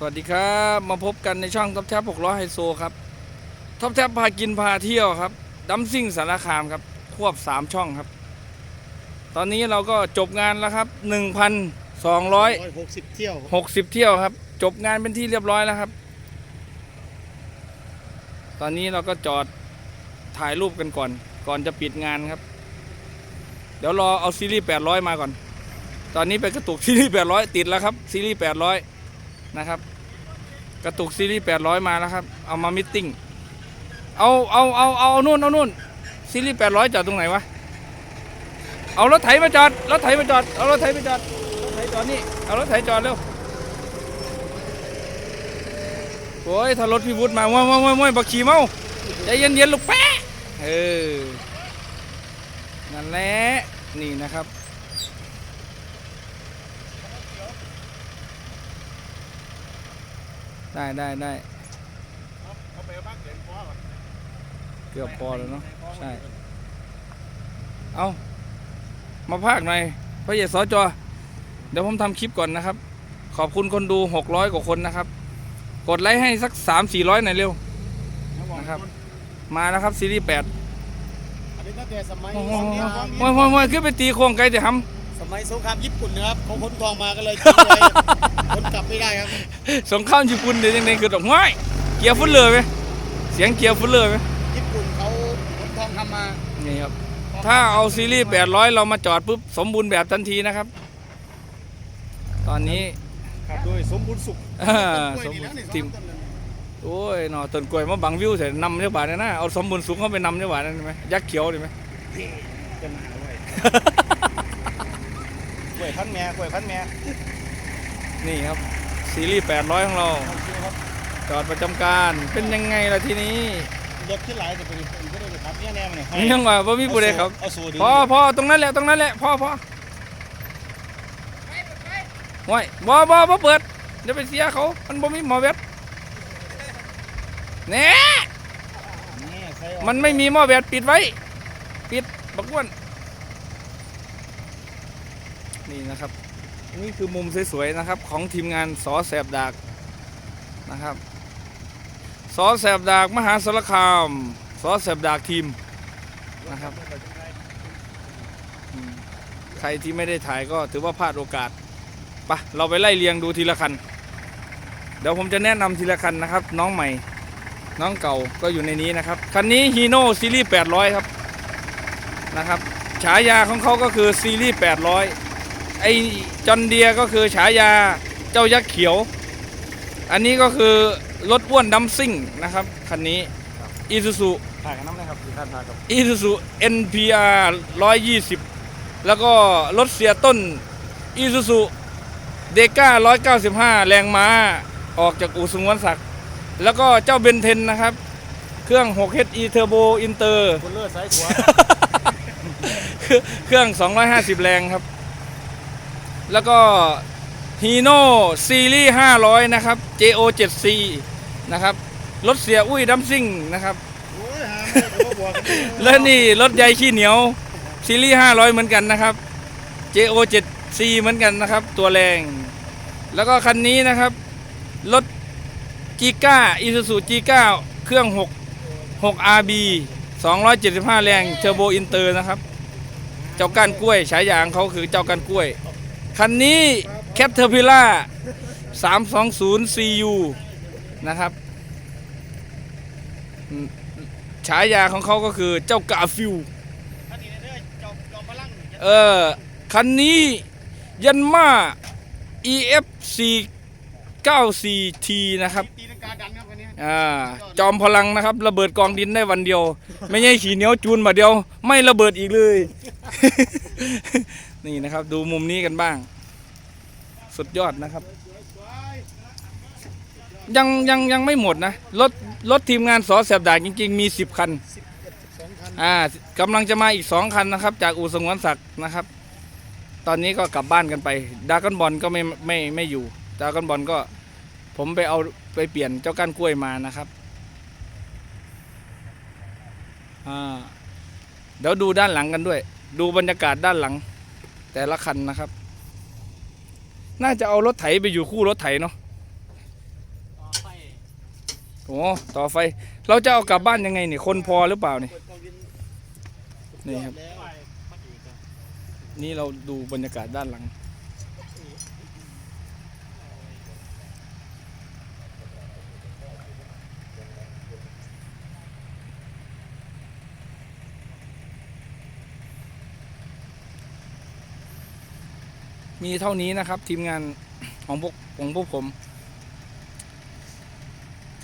สวัสดีครับมาพบกันในช่องท็อปแท็บ6ล้อไฮโซครับท็อปแท็บพากินพาเที่ยวครับดัมซิ่งสารคามครับควบ 3 ช่องครับ ตอนนี้เราก็จบงานแล้วครับ 1,260หกสิบเที่ยวเที่ยวครับ จบงานเป็นที่เรียบร้อยแล้วครับ ตอนนี้เราก็จอดถ่ายรูปกันก่อน ก่อนจะปิดงานครับ เดี๋ยวรอเอาซีรีส์800 มาก่อน ตอนนี้ไปกระตุกซีรีส์800 ติดแล้วครับซีรีส์800 นะครับ กระตุกซีรีส์800มาแล้วครับ เอามามิทติ้งเอาเอาเอาเอาเอานู่นเอานู่นซีรีส์800จอดตรงไหนวะ เอารถไถมาจอด รถไถมาจอด เอารถไถมาจอด รถไถจอดนี่ เอารถไถจอดเร็ว โอ้ยถ้ารถพี่วุฒิมาว้าวว้าวว้าวว้าบักขี่เมาใจเย็นเย็นลูกแป๊ะเออ นั่นแหละ นี่นะครับ ได้ได้ได้เขาไปบ้านเสียงพ่อก่อนเกือบพอแล้วเนาะใช่เอามาภาคหน่อยพระเยศสจเดี๋ยวผมทำคลิปก่อนนะครับ ขอบคุณคนดู 600 กว่าคนนะครับ กดไลค์ให้สัก 3 400 หน่อยเร็วนะครับ มาแล้วครับซีรีส์8อันนี้ตั้งแต่สมัยโอ้โหสงครามโอ้ยโอ้ยโอ้ยขึ้นไปตีโค้งไกลแต่ท สมัยสงครามญี่ปุ่นนะครับเขาค้นทองมาก็เลยทิ้งไว้คนกลับไม่ได้ครับำสงครามญี่ปุ่นเดี๋ยวยังไงคือดอกไม้เกียร์ฟุตเลยไหมเสียงเกียร์ฟุตเลยไหมญี่ปุ่นเขาค้นทองทำมานี่ครับถ้าเอาซีรีส์ 800 เรามาจอดปุ๊บสมบูรณ์แบบทันทีนะครับ ตอนนี้ครับโดยสมบูรณ์สุขอ่าต้นกล้วยสมนี่แล้วนี่ติมสองต้นเลยโอ้ยหนอต้นกล้วยมาบังวิวเสร็จนำเจ้าบาทเนี่ยนะเอาสมบูรณ์สูงเข้าไปนำเจ้าบาทนั่นไหมยักษ์เขียวดีไหมจะหนาไว้กล้วย พันแม่กล้วยพันแม่นี่ครับ ซีรีส์800 ของเรา โอเคครับจอดประจำการเป็นยังไงล่ะทีนี้รถขึ้นหลายแต่เป็นก็ได้เลยครับเนี่ยแน่มาเนี่ยนี่ยังว่าบ่มีผู้ใดครับเอาสูตรพอพอตรงนั้นแหละตรงนั้นแหละพอพอไว้บ่บ่บ่เปิดเดี๋ยวไปเสียเขามันบ่มีหมอเว็บแหน่นี่ใส่ออกมันไม่มีหม้อแบตปิดไว้ ปิดบักอ้วน นี่นะครับ นี่คือมุมสวยๆนะครับของทีมงานสอแสบดากนะครับสอแสบดากมหาสารคามสอแสบดากทีมนะครับ ใครที่ไม่ได้ถ่ายก็ถือว่าพลาดโอกาสปะเราไปไล่เรียงดูทีละคัน เดี๋ยวผมจะแนะนำทีละคันนะครับ น้องใหม่น้องเก่าก็อยู่ในนี้นะครับ คันนี้ฮีโน่ซีรีส์800 ครับนะครับ ฉายาของเขาก็คือซีรีส์800 ไอจอนเดียก็คือฉายาเจ้ายักษ์เขียว อันนี้ก็คือรถอ้วนดัมซิ่งนะครับคันนี้อีซูซูถ่ายกันน้ำนะครับที่ท่านถ่ายกับอีซูซู NPR 120 แล้วก็รถเสียต้นอีซูซูเดก้า195 แรงม้าออกจากอู่สงวนศักดิ์แล้วก็เจ้าเบนเทนนะครับ เครื่อง 6HE Turbo Inter คนเลือดสายหัว เครื่อง 250 แรงครับ แล้วก็ฮีโน่ซีรีส์500 นะครับ JO 7C นะครับ รถเสียอุ้ยดัมซิ่งนะครับโอ้ยหาไม่ได้บวกกันเลยและนี่รถใหญ่ขี้เหนียว ซีรีส์500 เหมือนกันนะครับ JO 7C เหมือนกันนะครับ ตัวแรง แล้วก็คันนี้นะครับ รถจีก้าอีซูซูจีก้าเครื่อง 6 6 RB 275 แรงเทอร์โบอินเตอร์นะครับ เจ้าก้านกล้วยฉายาของเขาคือเจ้าก้านกล้วย คันนี้แค t เทอร์พิล่า320 CU นะครับ ฉายาของเขาก็คือเจ้ากาฟิวอันนี้เด้อจอมจอมพลังเออ คันนี้ยันมา EFC 94T นะครับอ่าจอมพลังนะครับ ระเบิดกองดินได้วันเดียว ไม่ใช่ขี่เหนียวจูนมาเดียว ไม่ระเบิดอีกเลย นี่นะครับ ดูมุมนี้กันบ้าง สุดยอดนะครับ ยังยังยังไม่หมดนะ รถรถทีมงานสอแสบดากจริง ๆ มี10คันสองคันอ่ากำลังจะมาอีก2คันนะครับ จากอู่สงวนศักดิ์นะครับ ตอนนี้ก็กลับบ้านกันไปดากอนบอลก็ไม่ไม่ไม่อยู่ดากอนบอลก็ ผมไปเอาไปเปลี่ยนเจ้าก้านกล้วยมานะครับอ่าเดี๋ยวดูด้านหลังกันด้วย ดูบรรยากาศด้านหลัง แต่ละคันนะครับ น่าจะเอารถไถไปอยู่คู่รถไถเนาะโอ้ต่อไฟ เราจะเอากลับบ้านยังไงเนี่ยคนพอหรือเปล่าเนี่ยนี่ครับ นี่เราดูบรรยากาศด้านหลัง มีเท่านี้นะครับทีมงานของพวกของพวกผม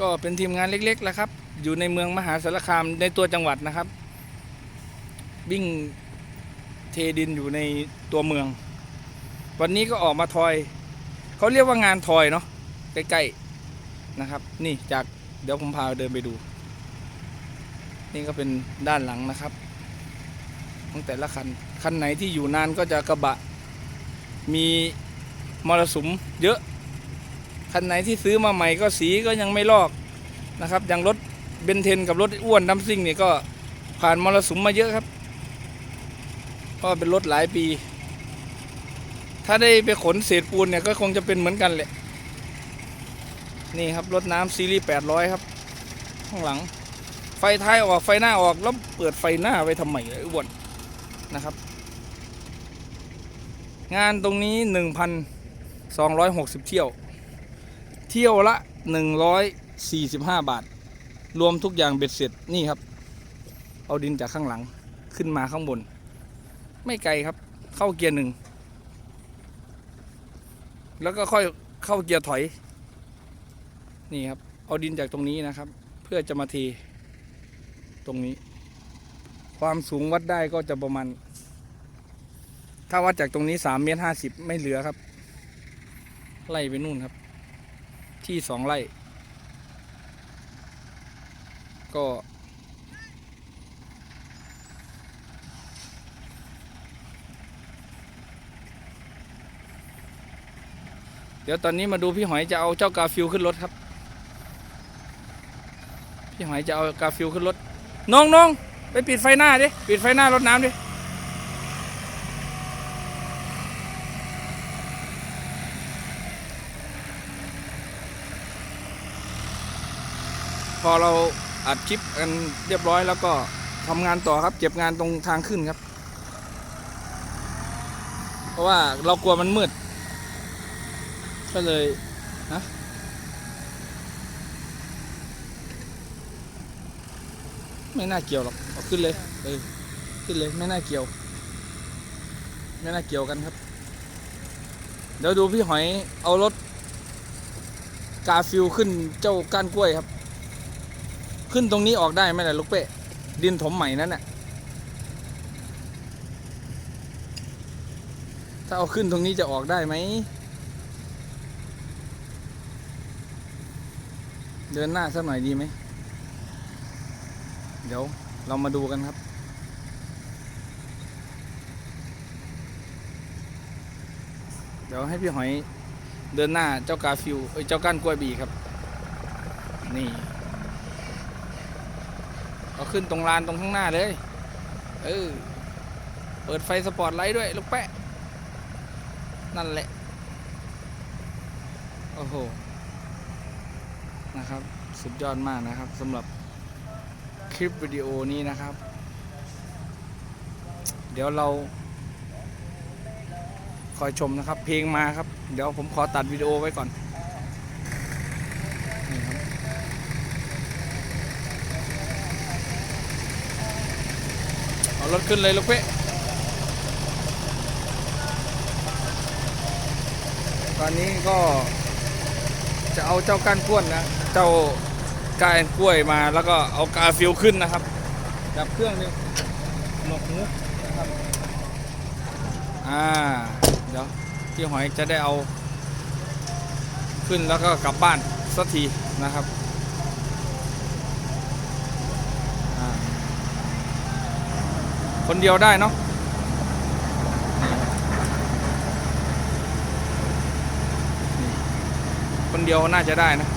ก็เป็นทีมงานเล็กๆแล้วครับ อยู่ในเมืองมหาสารคามในตัวจังหวัดนะครับ วิ่งเทดินอยู่ในตัวเมือง วันนี้ก็ออกมาทอย เขาเรียกว่างานทอยเนาะใกล้ๆนะครับ นี่จากเดี๋ยวผมพาเดินไปดู นี่ก็เป็นด้านหลังนะครับของแต่ละคัน คันไหนที่อยู่นานก็จะกระบะ มีมรสุมเยอะคันไหนที่ซื้อมาใหม่ก็สีก็ยังไม่ลอกนะครับอย่างรถเบนเทนกับรถอ้วนดัมซิ่งเนี่ยก็ผ่านมรสุมมาเยอะครับเพราะเป็นรถหลายปี ถ้าได้ไปขนเศษปูนเนี่ยก็คงจะเป็นเหมือนกันแหละนี่ครับรถน้ำซีรีส์800 ครับ ข้างหลัง ไฟท้ายออกไฟหน้าออกแล้วเปิดไฟหน้าไว้ทำไมไอ้อ้วนนะครับ งานตรงนี้ 1,260 เที่ยว เที่ยวละ 145 บาท รวมทุกอย่างเบ็ดเสร็จนี่ครับ เอาดินจากข้างหลังขึ้นมาข้างบน ไม่ไกลครับ เข้าเกียร์หนึ่ง แล้วก็ค่อยเข้าเกียร์ถอย นี่ครับ เอาดินจากตรงนี้นะครับ เพื่อจะมาเทตรงนี้ ความสูงวัดได้ก็จะประมาณ ถ้าวัดจากตรงนี้สามเมตรห้าสิบไม่เหลือครับ ไล่ไปนู่นครับ ที่สองไร่ก็ เดี๋ยวตอนนี้มาดูพี่หอยจะเอาเจ้ากาฟิลขึ้นรถครับ พี่หอยจะเอากาฟิลขึ้นรถน้องน้องไปปิดไฟหน้าดิ ปิดไฟหน้ารถน้ำดิ พอเราอัดคลิปกันเรียบร้อยแล้วก็ทำงานต่อครับเก็บงานตรงทางขึ้นครับ เพราะว่าเรากลัวมันมืด ก็เลยฮะไม่น่าเกี่ยวหรอกเอาขึ้นเลยเออขึ้นเลยไม่น่าเกี่ยว ไม่น่าเกี่ยวกันครับ เดี๋ยวดูพี่หอยเอารถกาฟิลขึ้นเจ้าก้านกล้วยครับ ขึ้นตรงนี้ออกได้ไหมล่ะลูกเป้ดินถมใหม่นั่นน่ะถ้าเอาขึ้นตรงนี้จะออกได้ไหม เดินหน้าสักหน่อยดีไหม เดี๋ยวเรามาดูกันครับ เดี๋ยวให้พี่หอยเดินหน้าเจ้ากาฟิวเอ้ยเจ้าก้านกล้วยบีครับ นี่ เอาขึ้นตรงลานตรงข้างหน้าเลย เออ เปิดไฟสปอตไลท์ด้วย ลูกแปะ นั่นแหละ โอ้โห นะครับ สุดยอดมากนะครับสำหรับคลิปวิดีโอนี้นะครับ เดี๋ยวเราคอยชมนะครับ เพลงมาครับ เดี๋ยวผมขอตัดวิดีโอไว้ก่อนครับ เอารถขึ้นเลยลูกเป๊ะตอนนี้ก็จะเอาเจ้าก้านกล้วยนะ เจ้าก้านกล้วยมาแล้วก็เอากาฟิลขึ้นนะครับ ดับเครื่องนี่หนวกหูนะครับ อ่า เดี๋ยวพี่หอยจะได้เอา ขึ้นแล้วก็กลับบ้านสักทีนะครับอ่า คนเดียวได้เนาะคนเดียวน่าจะได้นะ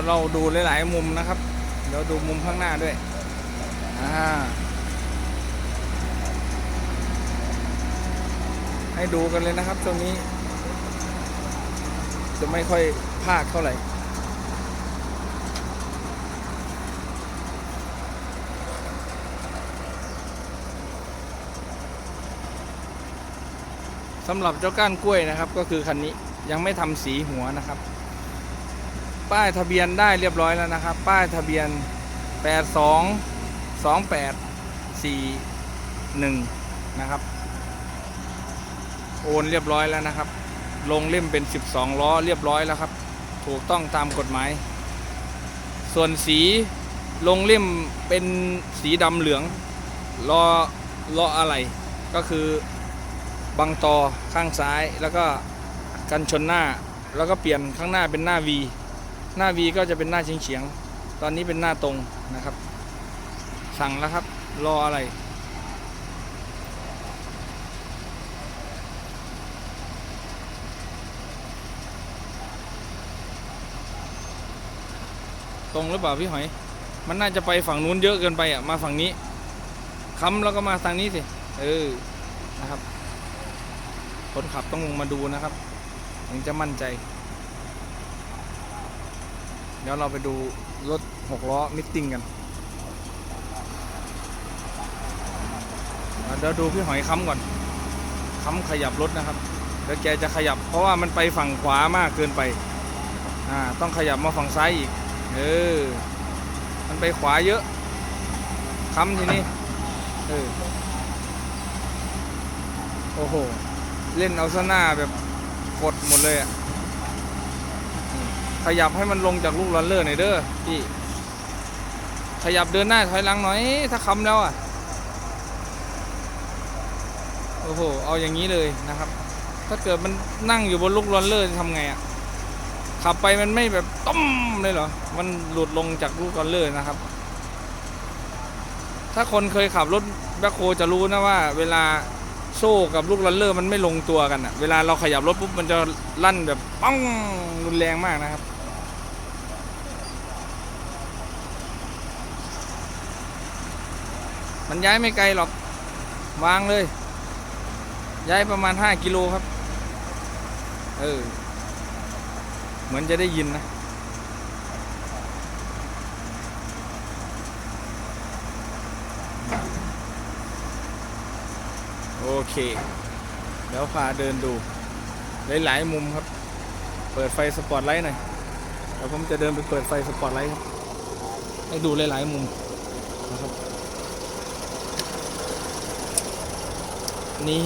ยวเราดูหลาย ๆ มุมนะครับ เดี๋ยวดูมุมข้างหน้าด้วยอ่าให้ดูกันเลยนะครับช่วงนี้ จะไม่ค่อยพากเท่าไหร่สำหรับเจ้าก้านกล้วยนะครับ ก็คือคันนี้ยังไม่ทำสีหัวนะครับ ป้ายทะเบียนได้เรียบร้อยแล้วนะครับ ป้ายทะเบียน 82 28 41 นะครับ โอนเรียบร้อยแล้วนะครับ ลงเล่มเป็น 12 ล้อเรียบร้อยแล้วครับ ถูกต้องตามกฎหมาย ส่วนสีลงเล่มเป็นสีดำเหลืองรอรออะไรก็คือบังตอข้างซ้ายแล้วก็กันชนหน้า แล้วก็เปลี่ยนข้างหน้าเป็นหน้า V หน้า V ก็จะเป็นหน้าเฉียงเฉียงๆตอนนี้เป็นหน้าตรงนะครับ สั่งแล้วครับ รออะไร ตรงหรือเปล่าพี่หอย มันน่าจะไปฝั่งนู้นเยอะเกินไปอะ มาฝั่งนี้ค้ำแล้วก็มาทางนี้สิ เออ นะครับ คนขับต้องลงมาดูนะครับ ถึงจะมั่นใจ เดี๋ยวเราไปดูรถหกล้อมิตติ้งกันเดี๋ยวดูพี่หอยค้ำก่อนค้ำขยับรถนะครับเดี๋ยวแกจะขยับ เพราะว่ามันไปฝั่งขวามากเกินไปอ่าต้องขยับมาฝั่งซ้ายอีกเออมันไปขวาเยอะค้ำทีนี้เออโอ้โห เล่นเอาซะหน้าแบบกดหมดเลยอะ ขยับให้มันลงจากลูกลอนเลอร์หน่อยเด้อพี่ ขยับเดินหน้าถอยหลังหน่อย ถ้าคำแล้วอะ โอ้โห เอาอย่างนี้เลยนะครับ ถ้าเกิดมันนั่งอยู่บนลูกลอนเลอร์จะทำไงอะ ขับไปมันไม่แบบต้มเลยเหรอ มันหลุดลงจากลูกลอนเลอร์นะครับ ถ้าคนเคยขับรถแบ็คโฮจะรู้นะว่า เวลา โซ่กับลูกลันเลอร์มันไม่ลงตัวกันอะเวลาเราขยับรถปุ๊บมันจะลั่นแบบป้องรุนแรงมากนะครับมันย้ายไม่ไกลหรอก วางเลย ย้ายประมาณ 5 กิโลครับ เออ เหมือนจะได้ยินนะ เค เดี๋ยวพาเดินดู หลาย ๆ มุมครับ เปิดไฟสปอตไลท์หน่อยเดี๋ยวผมจะเดินไปเปิดไฟสปอตไลท์ครับให้ดูหลาย ๆ มุมนะครับนี่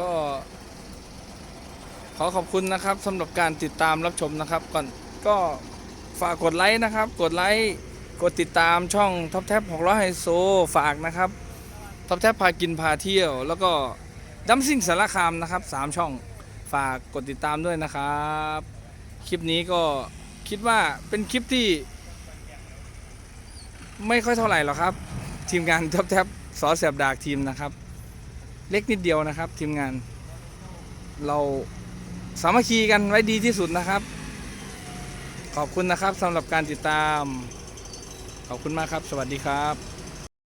ก็ ขอขอบคุณนะครับสำหรับการติดตามรับชมนะครับ ก่อนก็ฝากกดไลค์นะครับ กดไลค์กดติดตามช่องท็อปแท็บหกร้อยไฮโซฝากนะครับท็อปแท็บพากินพาเที่ยว แล้วก็ดัมซิ่งสารคามนะครับสามช่องฝากกดติดตามด้วยนะครับ คลิปนี้ก็คิดว่าเป็นคลิปที่ ไม่ค่อยเท่าไหร่หรอกครับ ทีมงานท็อปแท็บสอแสบดากทีมนะครับ เล็กนิดเดียวนะครับ ทีมงาน เราสามัคคีกันไว้ดีที่สุดนะครับ ขอบคุณนะครับสำหรับการติดตาม ขอบคุณมากครับ สวัสดีครับ